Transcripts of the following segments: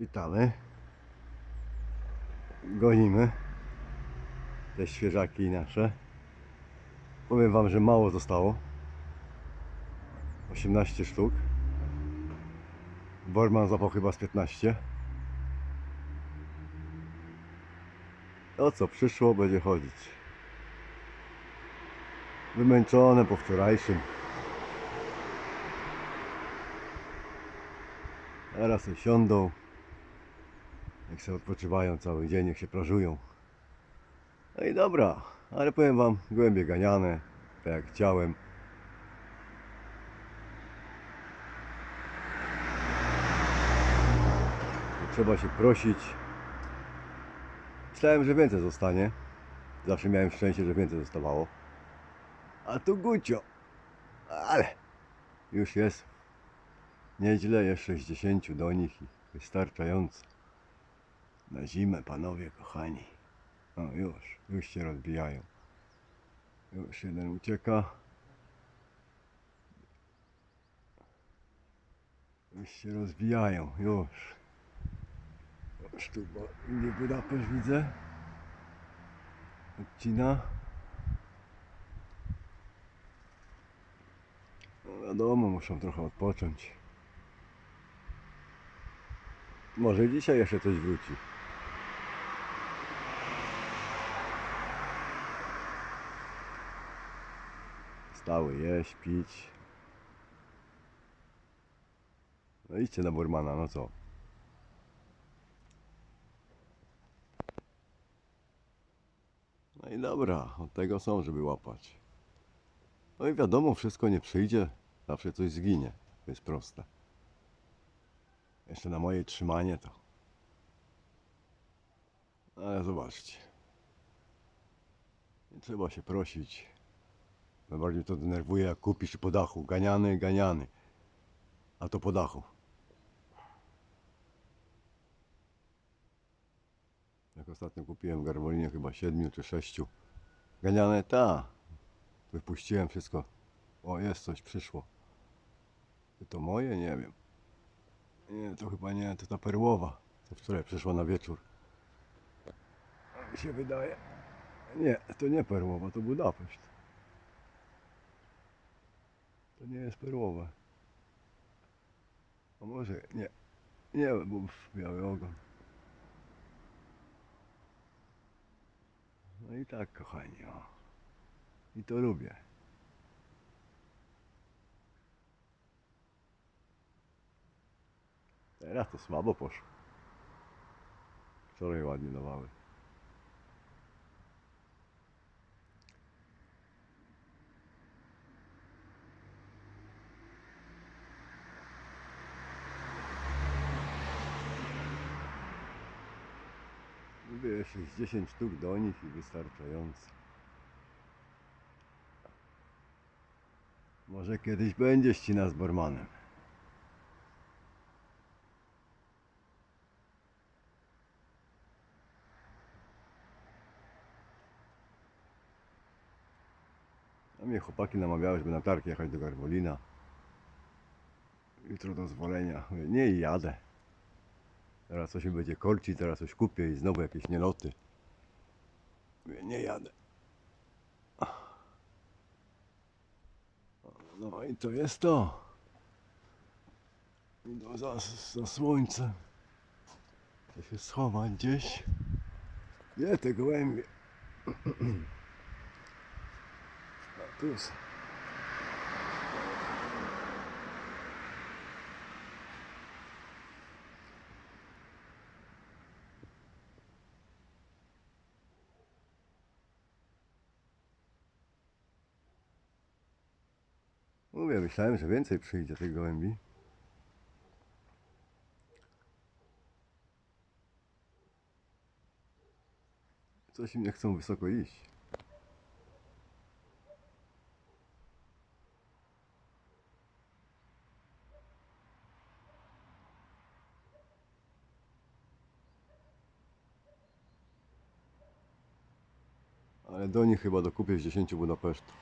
Witamy. Gonimy te świeżaki nasze. Powiem Wam, że mało zostało. 18 sztuk. Borman zapał chyba z 15. To co przyszło będzie chodzić. Wymęczone po wczorajszym. Teraz siądą. Jak sobie odpoczywają cały dzień, jak się prażują. No i dobra, ale powiem wam, głębie ganiane, tak jak chciałem. Trzeba się prosić. Myślałem, że więcej zostanie. Zawsze miałem szczęście, że więcej zostawało. A tu gucio. Ale już jest nieźle, jest 60 do nich i wystarczająco. Na zimę, panowie kochani. O, już, już się rozbijają. Już jeden ucieka. Już się rozbijają, już. Już tu, bo nie Budapeszt widzę. Odcina. No wiadomo, muszą trochę odpocząć. Może dzisiaj jeszcze coś wróci. Stały jeść, pić. No idźcie na Burmana, no co? No i dobra, od tego są, żeby łapać. No i wiadomo, wszystko nie przyjdzie, zawsze coś zginie. To jest proste. Jeszcze na moje trzymanie to. Ale zobaczcie. Nie trzeba się prosić. Najbardziej to denerwuje, jak kupisz po dachu. Ganiany, ganiany. A to po dachu. Jak ostatnio kupiłem Garwolinie chyba siedmiu czy sześciu. Ganiane, ta. Wypuściłem wszystko. O, jest coś, przyszło. Czy to moje? Nie wiem. Nie, to chyba nie, to ta perłowa. To wczoraj przyszła na wieczór. Tak Mi się wydaje. Nie, to nie perłowa, to Budapeszt. To nie jest perłowe. A może nie. Nie, bo biały ogon. No i tak, kochani, o. I to lubię. Teraz to słabo poszło. Wczoraj ładnie dawały. Z 10 sztuk do nich i wystarczająco. Może kiedyś będzie ścina z Bormanem. A mnie chłopaki namawiały, żeby na targ jechać do Garwolina. Jutro do zwolenia. Mówię, nie jadę. Teraz coś mi będzie korci, teraz coś kupię i znowu jakieś nieloty. Mówię, nie jadę. No i to jest to. Idą za, za słońce. To się schować gdzieś. Gdzie te gołębie? A tu jest. Mówię, myślałem, że więcej przyjdzie tych gołębi. Coś im nie chcą wysoko iść. Ale do nich chyba dokupię z 10 Budapesztów.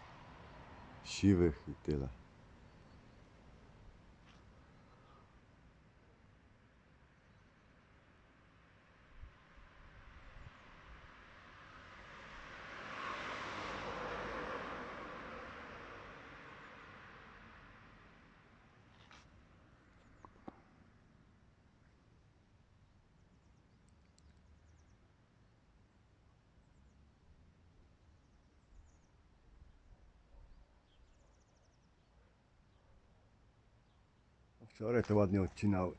Siwych i tyle. Wczoraj to ładnie odcinały.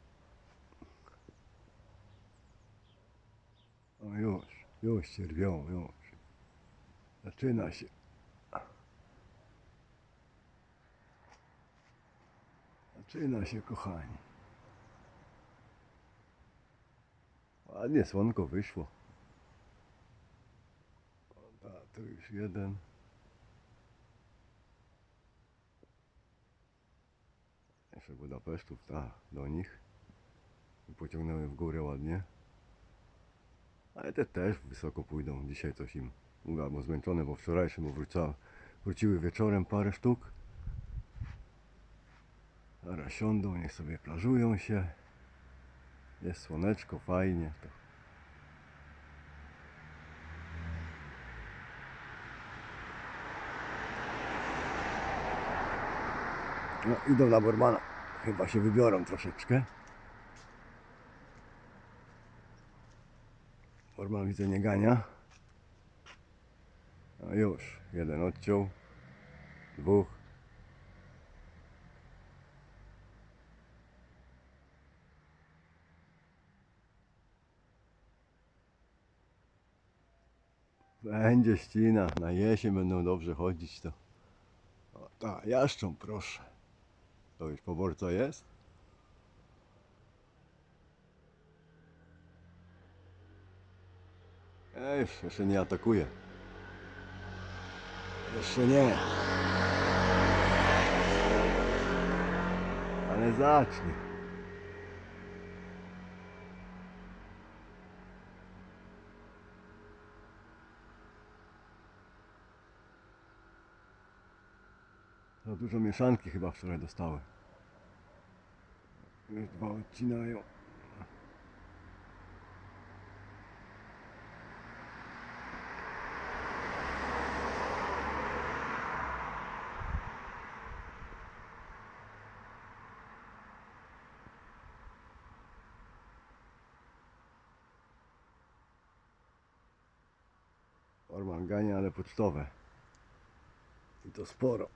O już, już się rwią, już. Zaczyna się. Zaczyna się, kochani. Ładnie słonko wyszło. O, ta, tu już jeden. Jeszcze Budapesztów, ta, do nich. I pociągnęły w górę ładnie. Ale te też wysoko pójdą. Dzisiaj coś im mówię, albo zmęczone, bo wczorajsze, bo wróciły wieczorem parę sztuk. Zaraz siądą, niech sobie plażują się. Jest słoneczko, fajnie. To. No, idą na Borbana. Chyba się wybiorą troszeczkę. Borman widzę nie gania. No już, jeden odciął. Dwóch. Będzie ścina, na jesień będą dobrze chodzić to. O, ta, jaszczą proszę. To już poborca jest? Ej, jeszcze nie atakuje. Jeszcze nie. Ale zacznie. Dużo mieszanki chyba wczoraj dostały. Już dwa odcinają. Orman gania, ale pocztowe. I to sporo.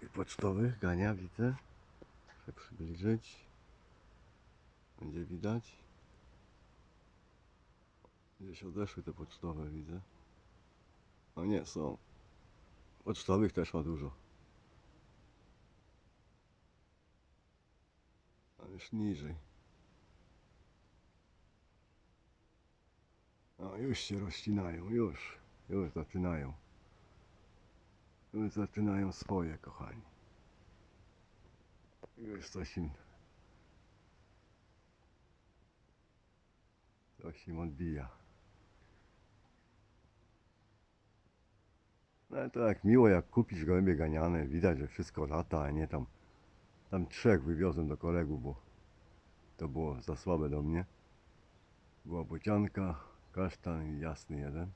Tych pocztowych gania widzę. Muszę przybliżyć. Będzie widać. Gdzieś odeszły te pocztowe widzę. No nie, są. Pocztowych też ma dużo. A już niżej. No już się rozcinają, już. Już zaczynają. Zaczynają swoje, kochani. Już coś im... Coś im odbija. No ale to jak miło, jak kupisz gołębie ganiane, widać, że wszystko lata, a nie tam... Tam trzech wywiozłem do kolegów, bo to było za słabe do mnie. Była bocianka, kasztan i jasny jeden.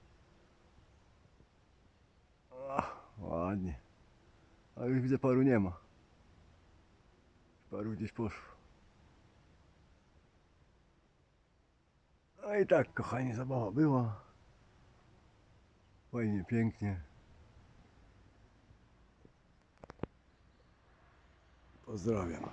Ładnie. A już widzę paru nie ma. Paru gdzieś poszło. No i tak, kochani, zabawa była. Fajnie, pięknie. Pozdrawiam.